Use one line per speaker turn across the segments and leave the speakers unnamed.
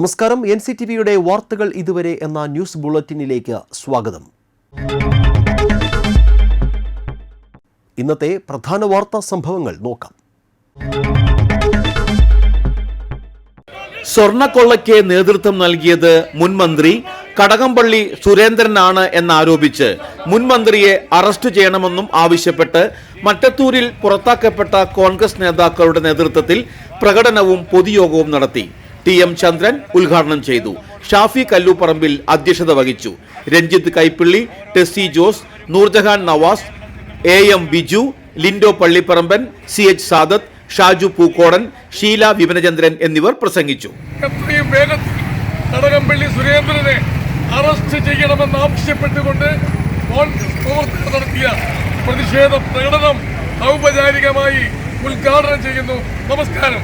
നമസ്കാരം. N C T വിയുടെ വാർത്തകൾ ഇതുവരെ എന്ന ന്യൂസ് ബുള്ളറ്റിനിലേക്ക് സ്വാഗതം. ഇന്നത്തെ പ്രധാന വാർത്താ സംഭവങ്ങൾ നോക്കാം.
സ്വർണക്കൊള്ളയ്ക്ക് നേതൃത്വം നൽകിയത് മുൻ മന്ത്രി കടകംപള്ളി സുരേന്ദ്രനാണ് എന്നാരോപിച്ച് മുൻ മന്ത്രിയെ അറസ്റ്റ് ചെയ്യണമെന്നും ആവശ്യപ്പെട്ട് മറ്റത്തൂരിൽ പുറത്താക്കപ്പെട്ട കോൺഗ്രസ് നേതാക്കളുടെ നേതൃത്വത്തിൽ പ്രകടനവും പൊതുയോഗവും നടത്തി. ടി എം ചന്ദ്രൻ ഉദ്ഘാടനം ചെയ്തു. ഷാഫി കല്ലൂപ്പറമ്പിൽ അധ്യക്ഷത വഹിച്ചു. Ranjith Kaippilly Tessy Jose Noorjahan Navas A M Biju Lindo Pallipparamban C H Sadath Shaju Pookodan Sheela Vimalachandran എന്നിവർ പ്രസംഗിച്ചു.
കടകംപള്ളി സുരേന്ദ്രനെ അറസ്റ്റ് ചെയ്യണമെന്ന് ആവശ്യപ്പെട്ടുകൊണ്ട് കോൺഗ്രസ് പ്രവർത്തകർ നടത്തിയ പ്രതിഷേധ പ്രകടനം ഔപചാരികമായി ഉദ്ഘാടനം ചെയ്യുന്നു. നമസ്കാരം.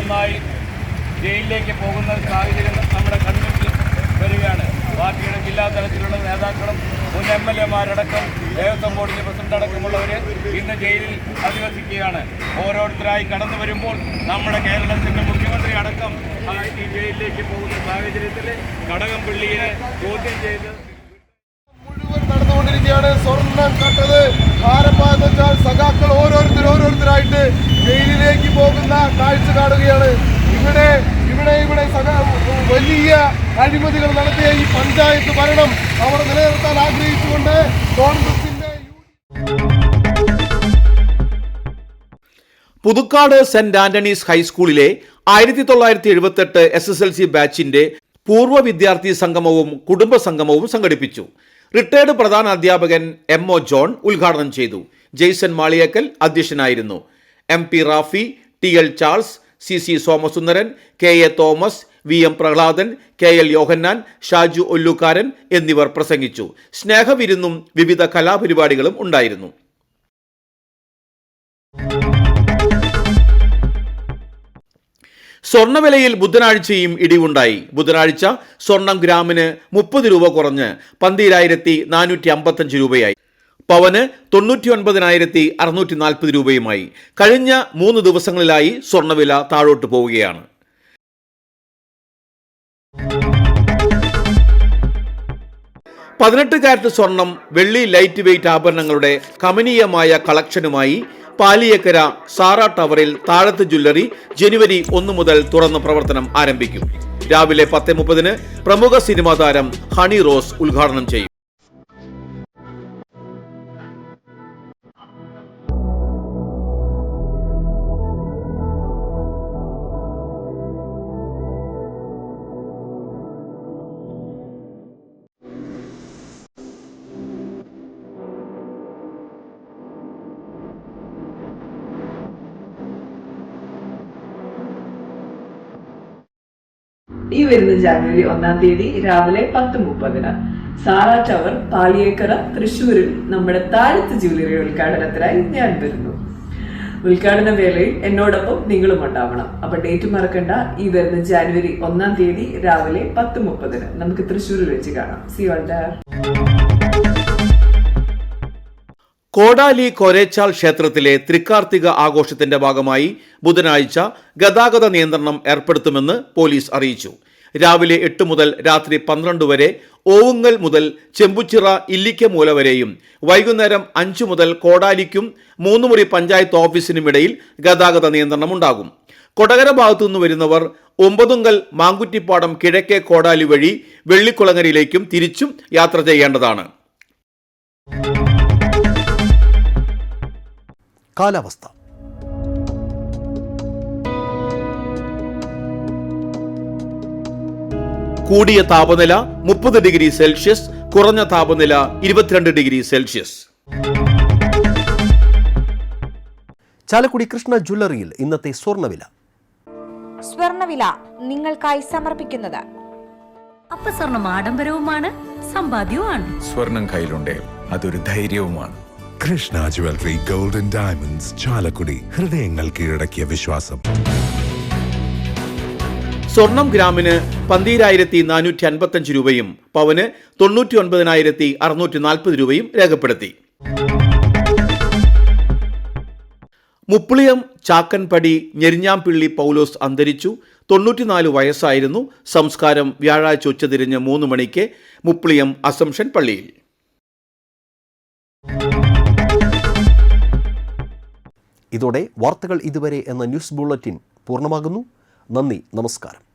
ഒന്നായി ജയിലിലേക്ക് പോകുന്ന സാഹചര്യം നമ്മുടെ കൺമുന്നിൽ വരികയാണ്. പാർട്ടിയുടെ ജില്ലാ തലത്തിലുള്ള നേതാക്കളും മുൻ എം എൽ എമാരടക്കം ദേവസ്വം ബോർഡിന്റെ പ്രസിഡന്റ് അടക്കമുള്ളവർ ഇന്ന് ജയിലിൽ അധിവസിക്കുകയാണ്. ഓരോരുത്തരായി കടന്നു വരുമ്പോൾ നമ്മുടെ കേരളത്തിന്റെ മുഖ്യമന്ത്രി അടക്കം ഈ ജയിലിലേക്ക് പോകുന്ന സാഹചര്യത്തിൽ കടകംപള്ളിയെ ചോദ്യം ചെയ്ത്
മുഴുവൻ സ്വർണം കട്ടത് ആരംഭം വെച്ചാൽ സഖാക്കൾ ഓരോരുത്തർ ഓരോരുത്തരായിട്ട് വലിയ അഴിമതികൾ നടത്തിയ ഈ പഞ്ചായത്ത് ഭരണം അവർ നിലനിർത്താൻ ആഗ്രഹിച്ചുകൊണ്ട് കോൺഗ്രസിന്റെ
പുതുക്കാട് സെന്റ് ആന്റണീസ് ഹൈസ്കൂളിലെ ആയിരത്തി തൊള്ളായിരത്തി എഴുപത്തെട്ട് എസ് എസ് എൽ സി ബാച്ചിന്റെ പൂർവ വിദ്യാർത്ഥി സംഗമവും കുടുംബ സംഗമവും സംഘടിപ്പിച്ചു. റിട്ടയർഡ് പ്രധാന അധ്യാപകൻ എം ഒ ജോൺ ഉദ്ഘാടനം ചെയ്തു. ജെയ്സൺ മാളിയേക്കൽ അധ്യക്ഷനായിരുന്നു. M P Rafi T L Charles C C Somasundaran K A Thomas V M Prahladan K L Yohannan Shaju Ollukaran എന്നിവർ പ്രസംഗിച്ചു. സ്നേഹവിരുന്നും വിവിധ കലാപരിപാടികളും ഉണ്ടായിരുന്നു. സ്വർണവിലയിൽ ബുധനാഴ്ചയും ഇടിവുണ്ടായി. ബുധനാഴ്ച സ്വർണം ഗ്രാമിന് മുപ്പത് രൂപ കുറഞ്ഞ് പന്തിരായിരത്തി നാനൂറ്റി അമ്പത്തഞ്ച് രൂപയായി. പവന് തൊണ്ണൂറ്റി ഒൻപതിനായിരത്തി അറുന്നൂറ്റി നാൽപ്പത് രൂപയുമായി. കഴിഞ്ഞ മൂന്ന് ദിവസങ്ങളിലായി സ്വർണവില താഴോട്ട് പോവുകയാണ്. പതിനെട്ട് കാരറ്റ് സ്വർണം വെള്ളി ലൈറ്റ് വെയ്റ്റ് ആഭരണങ്ങളുടെ കമനീയമായ കളക്ഷനുമായി പാലിയക്കര സാറ ടവറിൽ താഴത്ത് ജ്വല്ലറി ജനുവരി ഒന്ന് മുതൽ തുറന്ന് പ്രവർത്തനം ആരംഭിക്കും. രാവിലെ പത്ത് മുപ്പതിന് പ്രമുഖ സിനിമാ താരം ഹണി റോസ് ഉദ്ഘാടനം ചെയ്യും.
ഈ വരുന്ന ജാനുവരി ഒന്നാം തീയതി രാവിലെ പത്ത് മുപ്പതിന് സാറ ടവർ പാലിയേക്കര തൃശ്ശൂരിൽ നമ്മുടെ താഴത്ത് ജ്വല്ലറി ഉദ്ഘാടനത്തിനായി ഞാൻ വരുന്നു. ഉദ്ഘാടന വേളയിൽ എന്നോടൊപ്പം നിങ്ങളും ഉണ്ടാവണം. അപ്പൊ ഡേറ്റ് മറക്കണ്ട. ഈ വരുന്ന ജാനുവരി ഒന്നാം തീയതി രാവിലെ പത്ത് മുപ്പതിന് നമുക്ക് തൃശ്ശൂരിൽ വെച്ച് കാണാം. സി ഓൾ ദർ
കോടാലി കൊരേച്ചാൽ ക്ഷേത്രത്തിലെ തൃക്കാർത്തിക ആഘോഷത്തിന്റെ ഭാഗമായി ബുധനാഴ്ച ഗതാഗത നിയന്ത്രണം ഏർപ്പെടുത്തുമെന്ന് പോലീസ് അറിയിച്ചു. രാവിലെ എട്ട് മുതൽ രാത്രി പന്ത്രണ്ട് വരെ ഓവുങ്ങൽ മുതൽ ചെമ്പുച്ചിറ ഇല്ലിക്കമൂല വരെയും വൈകുന്നേരം അഞ്ചു മുതൽ കോടാലിക്കും മൂന്നുമുറി പഞ്ചായത്ത് ഓഫീസിനുമിടയിൽ ഗതാഗത നിയന്ത്രണം ഉണ്ടാകും. കൊടകര ഭാഗത്തുനിന്ന് വരുന്നവർ ഒമ്പതുങ്കൽ മാങ്കുറ്റിപ്പാടം കിഴക്കേ കോടാലി വഴി വെള്ളിക്കുളങ്ങരയിലേക്കും തിരിച്ചും യാത്ര ചെയ്യേണ്ടതാണ്.
കാലാവസ്ഥ.
കൂടിയ താപനില മുപ്പത് ഡിഗ്രി സെൽഷ്യസ് കുറഞ്ഞ താപനില ഇരുപത്തിരണ്ട് ഡിഗ്രി സെൽഷ്യസ്.
ചാലക്കുടി കൃഷ്ണ ജ്വല്ലറിയിൽ ഇന്നത്തെ സ്വർണവില
സ്വർണവില നിങ്ങൾക്കായി സമർപ്പിക്കുന്നത്.
അപ്പസ്വർണം ആഡംബരവുമാണ് സമ്പാദ്യവുമാണ്.
സ്വർണം കയ്യിലുണ്ടേ അതൊരു ധൈര്യവുമാണ്.
Krishna jewellery golden diamonds Chalakudy ഹൃദയങ്ങൾ കീഴടക്കിയ വിശ്വാസം.
സ്വർണം ഗ്രാമിന് പന്തീരായിരത്തി നാനൂറ്റി അൻപത്തഞ്ച് രൂപയും പവന് തൊണ്ണൂറ്റി ഒൻപതിനായിരത്തി അറുന്നൂറ്റി നാൽപ്പത് രൂപയും രേഖപ്പെടുത്തി. മുപ്പിളിയം ചാക്കൻപടി ഞെരിഞ്ഞാംപിള്ളി പൗലോസ് അന്തരിച്ചു. തൊണ്ണൂറ്റിനാല് വയസ്സായിരുന്നു. സംസ്കാരം വ്യാഴാഴ്ച ഉച്ചതിരിഞ്ഞ് മൂന്ന് മണിക്ക് മുപ്പിളിയം അസംഷൻ പള്ളിയിൽ.
ഇതോടെ വാർത്തകൾ ഇതുവരെ എന്ന ന്യൂസ് ബുള്ളറ്റിൻ പൂർണമാകുന്നു. നന്ദി നമസ്കാരം.